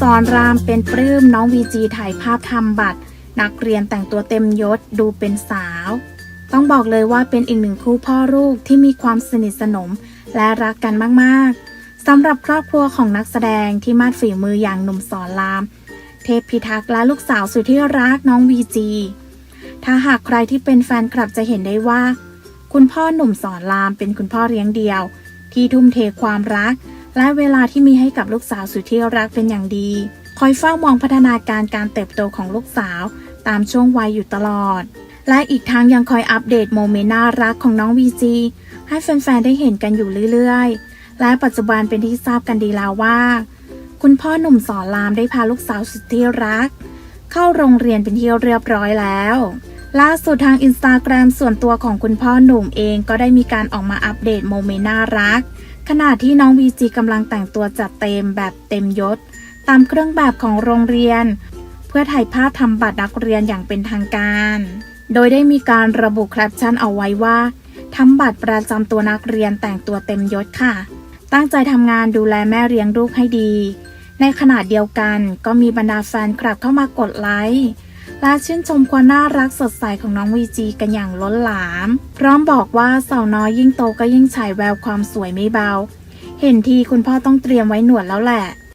สอนรามเป็นปลื้มน้องวีจีถ่ายภาพทำบัตร นักเรียนแต่งตัวเต็มยศดูเป็นสาว ต้องบอกเลยว่าเป็นอีกหนึ่งคู่พ่อลูกที่มีความสนิทสนมและรักกันมากๆสำหรับครอบครัวของนักแสดงที่มาดฝีมืออย่างหนุ่มสอนราม เทพพิทักษ์และลูกสาวสุดที่รักน้องวีจีถ้าหากใครที่เป็นแฟนคลับจะเห็นได้ว่า คุณพ่อหนุ่มสอนรามเป็นคุณพ่อเลี้ยงเดียว ที่ทุ่มเทความรัก และเวลาที่มีให้กับลูกสาวสุดที่รักเป็นอย่างดี คอยเฝ้ามองพัฒนาการการเติบโตของลูกสาว ตามช่วงวัยอยู่ตลอด และอีกทั้งยังคอยอัปเดตโมเมนต์น่ารักของน้องวีจีให้แฟนๆได้เห็นกันอยู่เรื่อยๆ และปัจจุบันเป็นที่ทราบกันดีแล้วว่า คุณพ่อหนุ่มสอนรามได้พาลูกสาวสุดที่รัก เข้าโรงเรียนเป็นที่เรียบร้อยแล้วล่าสุดทางอินสตาแกรมส่วนตัวของคุณพ่อหนุ่มเองก็ได้มีการออกมาอัปเดตโมเมนต์น่ารัก ขณะที่น้องวีจีกำลังแต่งตัวจัดเต็มแบบเต็มยศ ตามเครื่องแบบของโรงเรียน เพื่อถ่ายภาพทำบัตรนักเรียนอย่างเป็นทางการ โดยได้มีการระบุแคปชั่นเอาไว้ว่าทำบัตรประจำตัวนักเรียนแต่งตัวเต็มยศค่ะ ตั้งใจทำงานดูแลแม่เลี้ยงลูกให้ดี ในขณะเดียวกันก็มีบรรดาแฟนคลับเข้ามากดไลค์ และชื่นชมความน่ารักสดใสของน้องวีจีกันอย่างล้นหลาม พร้อมบอกว่าสาวน้อยยิ่งโตก็ยิ่งฉายแววความสวยไม่เบา เห็นทีคุณพ่อต้องเตรียมไว้หนวดแล้วแหละ